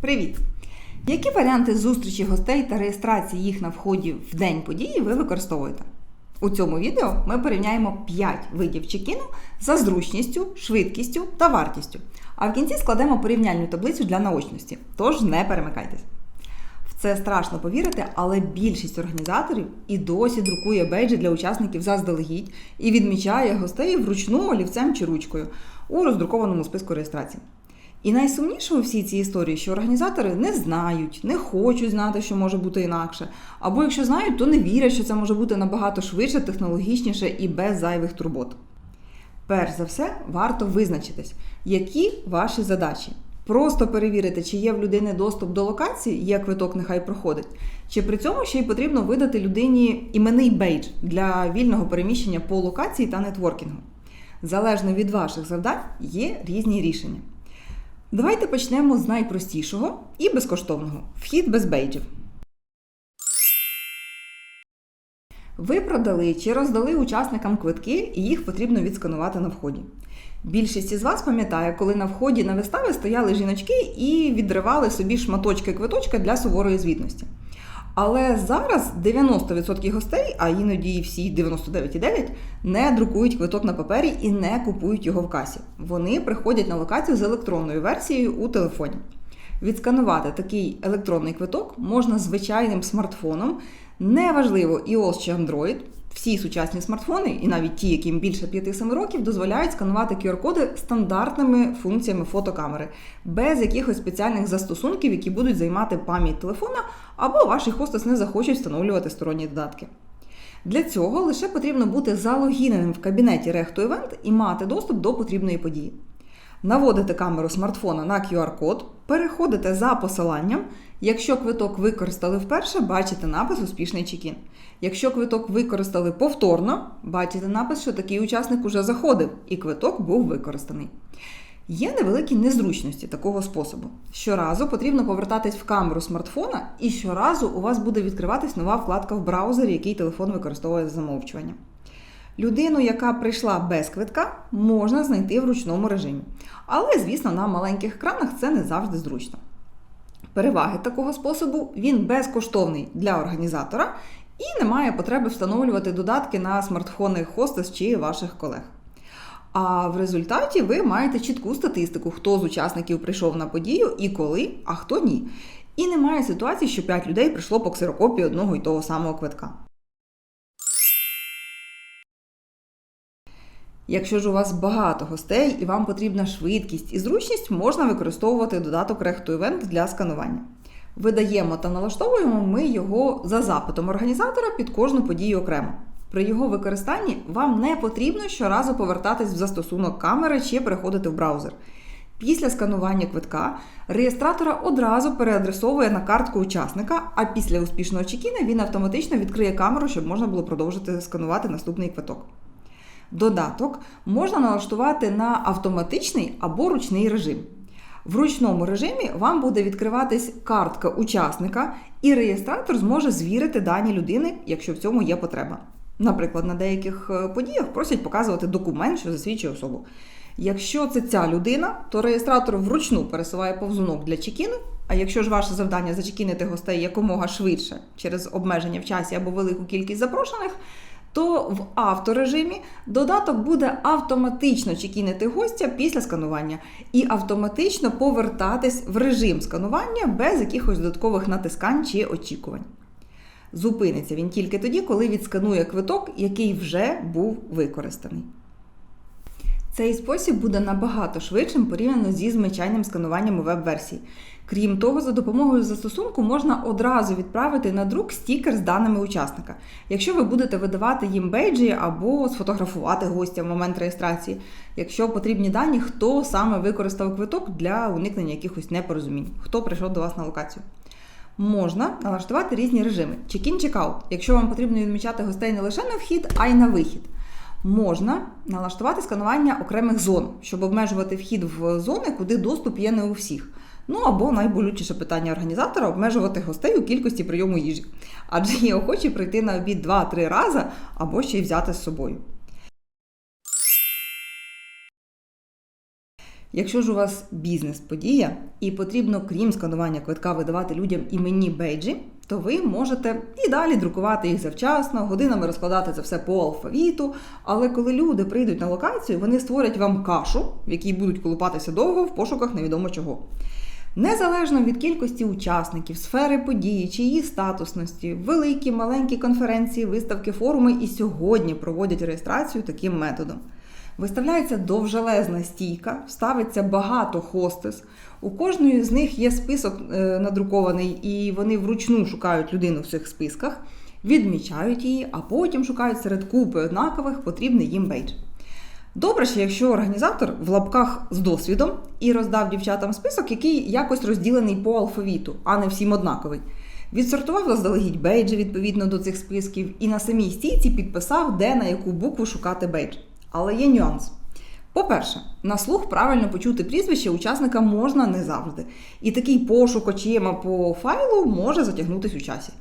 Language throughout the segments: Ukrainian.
Привіт! Які варіанти зустрічі гостей та реєстрації їх на вході в день події ви використовуєте? У цьому відео ми порівняємо 5 видів чекіну за зручністю, швидкістю та вартістю. А в кінці складемо порівняльну таблицю для наочності. Тож не перемикайтесь. В це страшно повірити, але більшість організаторів і досі друкує бейджі для учасників заздалегідь і відмічає гостей вручну олівцем чи ручкою у роздрукованому списку реєстрації. І найсумніше у всій цій історії, що організатори не знають, не хочуть знати, що може бути інакше. Або якщо знають, то не вірять, що це може бути набагато швидше, технологічніше і без зайвих турбот. Перш за все, варто визначитись, які ваші задачі. Просто перевірити, чи є в людини доступ до локації, є квиток, нехай проходить. Чи при цьому ще й потрібно видати людині іменний бейдж для вільного переміщення по локації та нетворкінгу. Залежно від ваших завдань є різні рішення. Давайте почнемо з найпростішого і безкоштовного вхід без бейджів. Ви продали чи роздали учасникам квитки, і їх потрібно відсканувати на вході. Більшість із вас пам'ятає, коли на вході на вистави стояли жіночки і відривали собі шматочки квиточка для суворої звітності. Але зараз 90% гостей, а іноді всі 99,9, не друкують квиток на папері і не купують його в касі. Вони приходять на локацію з електронною версією у телефоні. Відсканувати такий електронний квиток можна звичайним смартфоном. Неважливо, iOS чи Android. Всі сучасні смартфони, і навіть ті, яким більше 5-7 років, дозволяють сканувати QR-коди стандартними функціями фотокамери, без якихось спеціальних застосунків, які будуть займати пам'ять телефона, або ваші хостес не захочуть встановлювати сторонні додатки. Для цього лише потрібно бути залогіненим в кабінеті Recto Event і мати доступ до потрібної події. Наводите камеру смартфона на QR-код, переходите за посиланням. Якщо квиток використали вперше, бачите напис Успішний чекін. Якщо квиток використали повторно, бачите напис, що такий учасник уже заходив, і квиток був використаний. Є невеликі незручності такого способу. Щоразу потрібно повертатись в камеру смартфона, і щоразу у вас буде відкриватись нова вкладка в браузері, який телефон використовує за замовчування. Людину, яка прийшла без квитка, можна знайти в ручному режимі. Але, звісно, на маленьких екранах це не завжди зручно. Переваги такого способу він безкоштовний для організатора і не має потреби встановлювати додатки на смартфони хостес чи ваших колег. А в результаті ви маєте чітку статистику, хто з учасників прийшов на подію і коли, а хто ні. І немає ситуації, що 5 людей прийшло по ксерокопії одного і того самого квитка. Якщо ж у вас багато гостей і вам потрібна швидкість і зручність, можна використовувати додаток Recto Event для сканування. Видаємо та налаштовуємо ми його за запитом організатора під кожну подію окремо. При його використанні вам не потрібно щоразу повертатись в застосунок камери чи переходити в браузер. Після сканування квитка реєстратора одразу переадресовує на картку учасника, а після успішного чекіна він автоматично відкриє камеру, щоб можна було продовжити сканувати наступний квиток. Додаток можна налаштувати на автоматичний або ручний режим. В ручному режимі вам буде відкриватись картка учасника, і реєстратор зможе звірити дані людини, якщо в цьому є потреба. Наприклад, на деяких е, подіях просять показувати документ, що засвідчує особу. Якщо це ця людина, то реєстратор вручну пересуває повзунок для чекіну. А якщо ж ваше завдання зачекінити гостей якомога швидше через обмеження в часі або велику кількість запрошених, то в авторежимі додаток буде автоматично чекінити гостя після сканування і автоматично повертатись в режим сканування без якихось додаткових натискань чи очікувань. Зупиниться він тільки тоді, коли відсканує квиток, який вже був використаний. Цей спосіб буде набагато швидшим порівняно зі звичайним скануванням у веб-версії. Крім того, за допомогою застосунку можна одразу відправити на друк стікер з даними учасника. Якщо ви будете видавати їм бейджі або сфотографувати гостя в момент реєстрації, якщо потрібні дані, хто саме використав квиток для уникнення якихось непорозумінь, хто прийшов до вас на локацію. Можна налаштувати різні режими: check-in, check-out, якщо вам потрібно відмічати гостей не лише на вхід, а й на вихід. Можна налаштувати сканування окремих зон, щоб обмежувати вхід в зони, куди доступ є не у всіх. Ну або найболючіше питання організатора обмежувати гостей у кількості прийому їжі. Адже є охочі прийти на обід 2-3 рази або ще й взяти з собою. Якщо ж у вас бізнес-подія і потрібно, крім сканування квитка, видавати людям іменні бейджі, то ви можете і далі друкувати їх завчасно, годинами розкладати це все по алфавіту. Але коли люди прийдуть на локацію, вони створять вам кашу, в якій будуть колупатися довго в пошуках невідомо чого. Незалежно від кількості учасників, сфери події чи її статусності, великі, маленькі конференції, виставки, форуми і сьогодні проводять реєстрацію таким методом. Виставляється довжелезна стійка, ставиться багато хостес. У кожної з них є список е, надрукований, і вони вручну шукають людину в цих списках, відмічають її, а потім шукають серед купи однакових потрібний їм бейдж. Добре, ще якщо організатор в лапках з досвідом і роздав дівчатам список, який якось розділений по алфавіту, а не всім однаковий. Відсортував заздалегідь бейджі відповідно до цих списків і на самій стійці підписав, де на яку букву шукати бейдж. Але є нюанс. По-перше, на слух правильно почути прізвище учасника можна не завжди. І такий пошук очима по файлу може затягнутися у часі.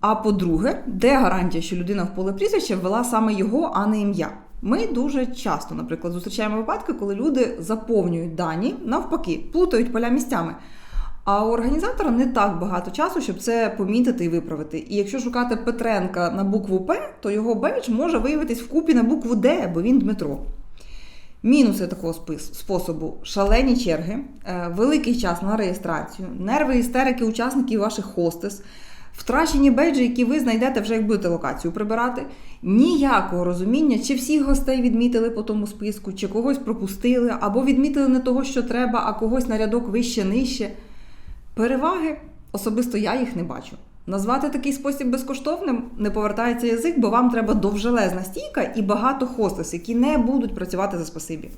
А по-друге, де гарантія, що людина в поле прізвища ввела саме його, а не ім'я? Ми дуже часто, наприклад, зустрічаємо випадки, коли люди заповнюють дані навпаки, плутають поля місцями. А у організатора не так багато часу, щоб це помітити і виправити. І якщо шукати Петренка на букву П, то його бейдж може виявитись вкупі на букву Д, бо він Дмитро. Мінуси такого способу шалені черги, е, великий час на реєстрацію, нерви істерики учасників ваших хостес, втрачені бейджі, які ви знайдете вже як будете локацію прибирати, ніякого розуміння, чи всіх гостей відмітили по тому списку, чи когось пропустили, або відмітили не того, що треба, а когось на рядок вище нижче. Переваги особисто я їх не бачу. Назвати такий спосіб безкоштовним не повертається язик, бо вам треба довжелезна стійка і багато хостес, які не будуть працювати за спасибі.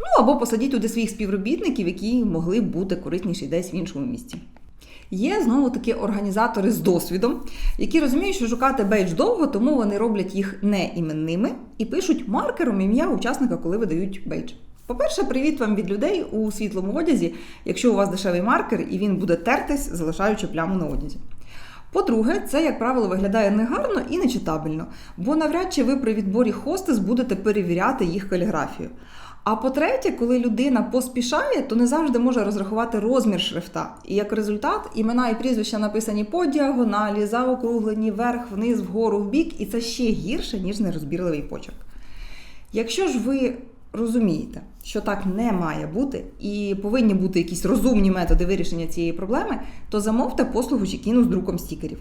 Ну або посадіть туди своїх співробітників, які могли б бути корисніші десь в іншому місці. Є знову таки організатори з досвідом, які розуміють, що шукати бейдж довго, тому вони роблять їх не іменними і пишуть маркером ім'я учасника, коли видають бейдж. По-перше, привіт вам від людей у світлому одязі, якщо у вас дешевий маркер і він буде тертись, залишаючи пляму на одязі. По-друге, це, як правило, виглядає негарно і нечитабельно, бо навряд чи ви при відборі хостес будете перевіряти їх каліграфію. А по-третє, коли людина поспішає, то не завжди може розрахувати розмір шрифта. І як результат, імена і прізвища написані по діагоналі, заокруглені, вверх, вниз, вгору, в бік, і це ще гірше, ніж нерозбірливий почерк. Якщо ж ви розумієте, що так не має бути, і повинні бути якісь розумні методи вирішення цієї проблеми, то замовте послугу Чекіну з друком стікерів.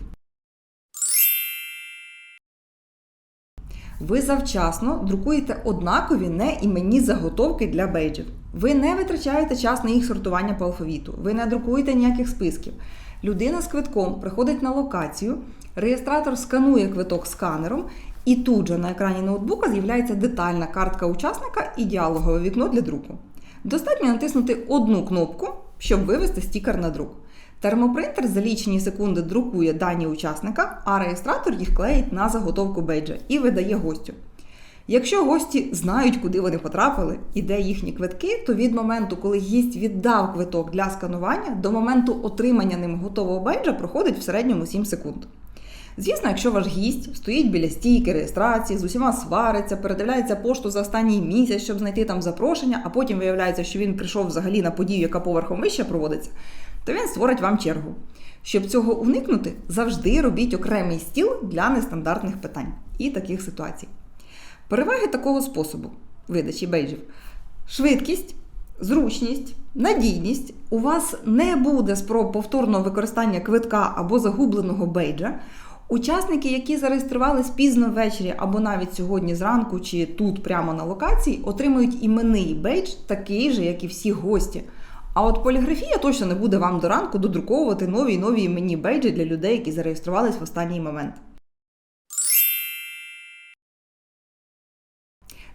Ви завчасно друкуєте однакові неіменні заготовки для бейджів. Ви не витрачаєте час на їх сортування по алфавіту, ви не друкуєте ніяких списків. Людина з квитком приходить на локацію, реєстратор сканує квиток сканером, і тут же на екрані ноутбука з'являється детальна картка учасника і діалогове вікно для друку. Достатньо натиснути одну кнопку, щоб вивести стікер на друк. Термопринтер за лічені секунди друкує дані учасника, а реєстратор їх клеїть на заготовку бейджа і видає гостю. Якщо гості знають, куди вони потрапили і де їхні квитки, то від моменту, коли гість віддав квиток для сканування, до моменту отримання ним готового бейджа проходить в середньому 7 секунд. Звісно, якщо ваш гість стоїть біля стійки реєстрації, з усіма свариться, передивляється пошту за останній місяць, щоб знайти там запрошення, а потім виявляється, що він прийшов взагалі на подію, яка поверхом вище проводиться, то він створить вам чергу. Щоб цього уникнути, завжди робіть окремий стіл для нестандартних питань і таких ситуацій. Переваги такого способу видачі бейджів: швидкість, зручність, надійність. У вас не буде спроб повторного використання квитка або загубленого бейджа. Учасники, які зареєструвались пізно ввечері або навіть сьогодні зранку, чи тут прямо на локації, отримують іменний бейдж, такий же, як і всі гості. А от поліграфія точно не буде вам до ранку додруковувати нові і нові іменні бейджі для людей, які зареєструвались в останній момент.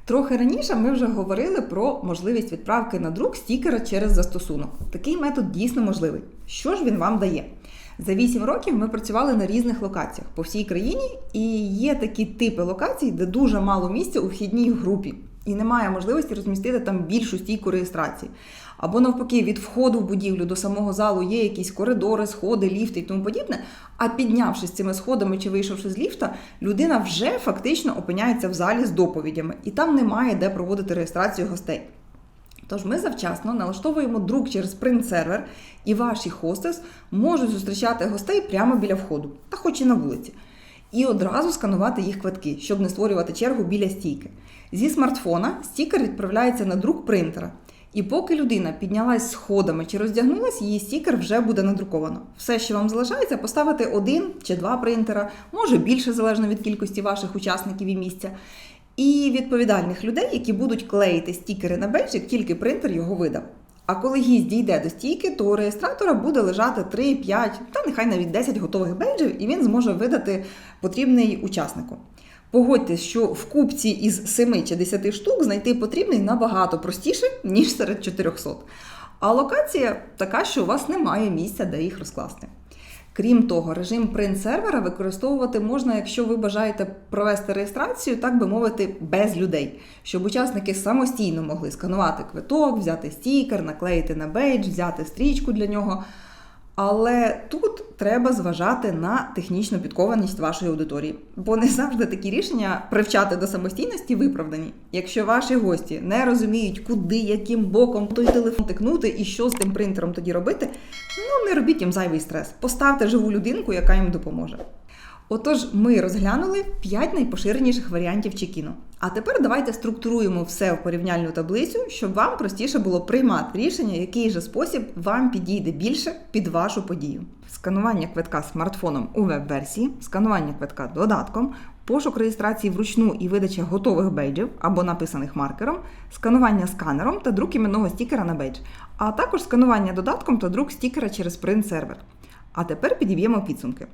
Трохи раніше ми вже говорили про можливість відправки на друк стікера через застосунок. Такий метод дійсно можливий. Що ж він вам дає? За 8 років ми працювали на різних локаціях по всій країні, і є такі типи локацій, де дуже мало місця у вхідній групі, і немає можливості розмістити там більшу стійку реєстрації. Або навпаки, від входу в будівлю до самого залу є якісь коридори, сходи, ліфти і тому подібне. А піднявшись цими сходами чи вийшовши з ліфта, людина вже фактично опиняється в залі з доповідями, і там немає де проводити реєстрацію гостей. Тож ми завчасно налаштовуємо друк через принт-сервер, і ваші хостес можуть зустрічати гостей прямо біля входу, та хоч і на вулиці, і одразу сканувати їх квитки, щоб не створювати чергу біля стійки. Зі смартфона стікер відправляється на друк принтера. І поки людина піднялась сходами чи роздягнулась, її стікер вже буде надруковано. Все, що вам залишається, поставити один чи два принтера, може більше залежно від кількості ваших учасників і місця. І відповідальних людей, які будуть клеїти стікери на бейджик, тільки принтер його видав. А коли гість дійде до стійки, то у реєстратора буде лежати 3, 5 та нехай навіть 10 готових бейджів, і він зможе видати потрібний учаснику. Погодьтесь, що в купці із 7 чи 10 штук знайти потрібний набагато простіше, ніж серед 400. А локація така, що у вас немає місця, де їх розкласти. Крім того, режим принт-сервера використовувати можна, якщо ви бажаєте провести реєстрацію, так би мовити, без людей, щоб учасники самостійно могли сканувати квиток, взяти стікер, наклеїти на бейдж, взяти стрічку для нього. Але тут треба зважати на технічну підкованість вашої аудиторії, бо не завжди такі рішення привчати до самостійності виправдані. Якщо ваші гості не розуміють, куди, яким боком той телефон тикнути і що з тим принтером тоді робити, ну не робіть їм зайвий стрес. Поставте живу людинку, яка їм допоможе. Отож, ми розглянули 5 найпоширеніших варіантів чекіну. А тепер давайте структуруємо все в порівняльну таблицю, щоб вам простіше було приймати рішення, який же спосіб вам підійде більше під вашу подію. Сканування квитка смартфоном у веб-версії, сканування квитка додатком, пошук реєстрації вручну і видача готових бейджів або написаних маркером, сканування сканером та друк іменного стікера на бейдж, а також сканування додатком та друк стікера через принт-сервер. А тепер підіб'ємо підсумки.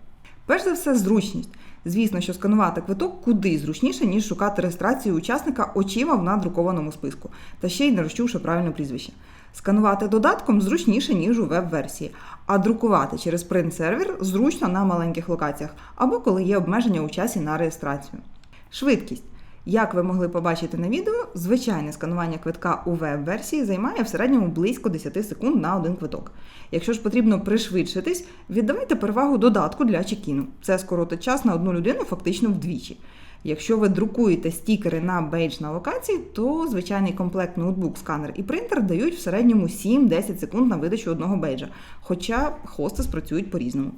Перш за все, зручність. Звісно, що сканувати квиток куди зручніше, ніж шукати реєстрацію учасника очима в надрукованому списку, та ще й не розчувши правильне прізвище. Сканувати додатком зручніше, ніж у веб-версії, а друкувати через принт-сервер зручно на маленьких локаціях або коли є обмеження у часі на реєстрацію. Швидкість. Як ви могли побачити на відео, звичайне сканування квитка у веб-версії займає в середньому близько 10 секунд на один квиток. Якщо ж потрібно пришвидшитись, віддавайте перевагу додатку для чекіну. Це скоротить час на одну людину фактично вдвічі. Якщо ви друкуєте стікери на бейдж на локації, то звичайний комплект ноутбук, сканер і принтер дають в середньому 7-10 секунд на видачу одного бейджа, хоча хости спрацюють по-різному.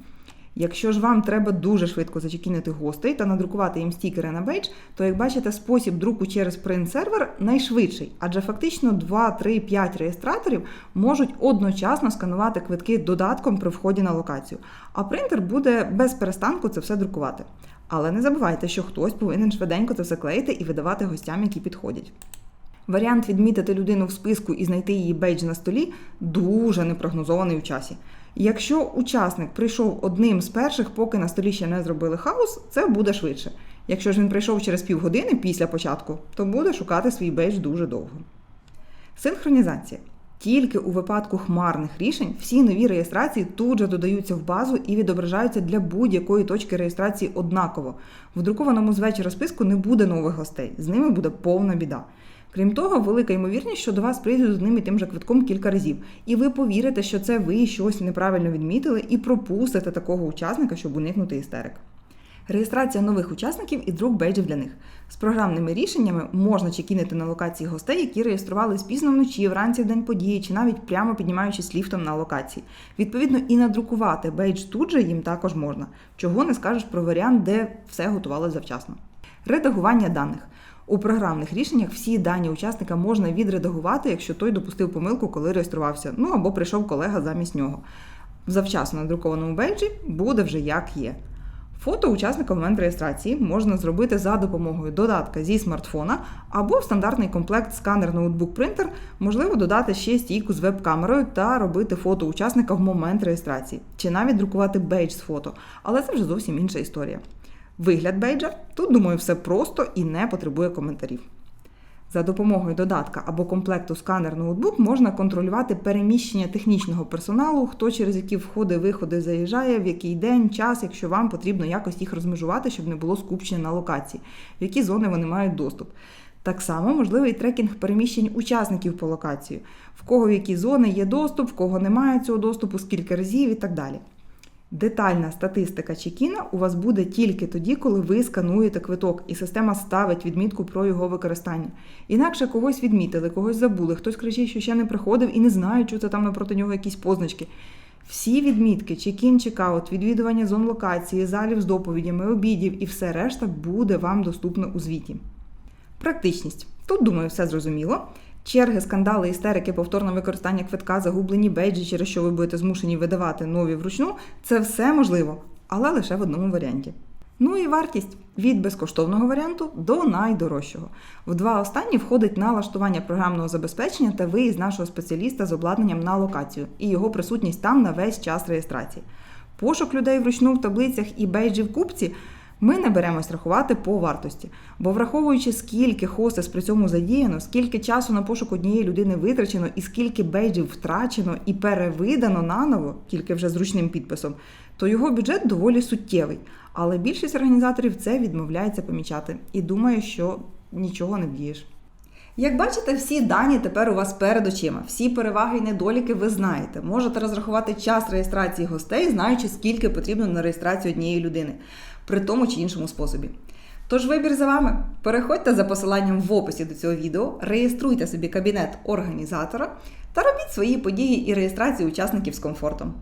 Якщо ж вам треба дуже швидко зачекінити гостей та надрукувати їм стікери на бейдж, то як бачите, спосіб друку через принт-сервер найшвидший, адже фактично 2, 3, 5 реєстраторів можуть одночасно сканувати квитки додатком при вході на локацію, а принтер буде без перестанку це все друкувати. Але не забувайте, що хтось повинен швиденько це все клеїти і видавати гостям, які підходять. Варіант відмітити людину в списку і знайти її бейдж на столі дуже непрогнозований у часі. Якщо учасник прийшов одним з перших, поки на столі ще не зробили хаос, це буде швидше. Якщо ж він прийшов через півгодини після початку, то буде шукати свій бейдж дуже довго. Синхронізація. Тільки у випадку хмарних рішень всі нові реєстрації тут же додаються в базу і відображаються для будь-якої точки реєстрації однаково. В друкованому з вечора списку не буде нових гостей, з ними буде повна біда. Крім того, велика ймовірність, що до вас прийдуть з одним і тим же квитком кілька разів, і ви повірите, що це ви щось неправильно відмітили і пропустите такого учасника, щоб уникнути істерик. Реєстрація нових учасників і друк бейджів для них. З програмними рішеннями можна чекінити на локації гостей, які реєструвались пізно вночі, вранці в день події, чи навіть прямо піднімаючись ліфтом на локації. Відповідно, і надрукувати бейдж тут же їм також можна. Чого не скажеш про варіант, де все готувалося завчасно. Редагування даних. У програмних рішеннях всі дані учасника можна відредагувати, якщо той допустив помилку, коли реєструвався, ну або прийшов колега замість нього. В завчасно надрукованому бейджі буде вже як є. Фото учасника в момент реєстрації можна зробити за допомогою додатка зі смартфона або в стандартний комплект сканер ноутбук принтер можливо додати ще стійку з веб-камерою та робити фото учасника в момент реєстрації, чи навіть друкувати бейдж з фото, але це вже зовсім інша історія. Вигляд бейджа тут, думаю, все просто і не потребує коментарів. За допомогою додатка або комплекту сканер ноутбук можна контролювати переміщення технічного персоналу, хто через які входи, виходи заїжджає, в який день, час, якщо вам потрібно якось їх розмежувати, щоб не було скупчення на локації, в які зони вони мають доступ. Так само можливий трекінг переміщень учасників по локації, в кого в які зони є доступ, в кого немає цього доступу, скільки разів і так далі. Детальна статистика чекіна у вас буде тільки тоді, коли ви скануєте квиток, і система ставить відмітку про його використання. Інакше когось відмітили, когось забули, хтось кричить, що ще не приходив і не знає, що це там напроти нього якісь позначки. Всі відмітки, чекін, чекаут, відвідування зон локації, залів з доповідями, обідів і все решта буде вам доступно у звіті. Практичність. Тут, думаю, все зрозуміло. Черги, скандали, істерики, повторне використання квитка, загублені бейджі, через що ви будете змушені видавати нові вручну це все можливо, але лише в одному варіанті. Ну і вартість від безкоштовного варіанту до найдорожчого. В два останні входить налаштування програмного забезпечення та виїзд нашого спеціаліста з обладнанням на локацію і його присутність там на весь час реєстрації. Пошук людей вручну в таблицях і бейджі в купці ми не беремось рахувати по вартості, бо враховуючи, скільки хостес при цьому задіяно, скільки часу на пошук однієї людини витрачено, і скільки бейджів втрачено і перевидано наново, тільки вже зручним підписом, то його бюджет доволі суттєвий. Але більшість організаторів це відмовляється помічати і думає, що нічого не вдієш. Як бачите, всі дані тепер у вас перед очима. Всі переваги і недоліки ви знаєте. Можете розрахувати час реєстрації гостей, знаючи, скільки потрібно на реєстрацію однієї людини при тому чи іншому способі. Тож вибір за вами. Переходьте за посиланням в описі до цього відео, реєструйте собі кабінет організатора та робіть свої події і реєстрації учасників з комфортом.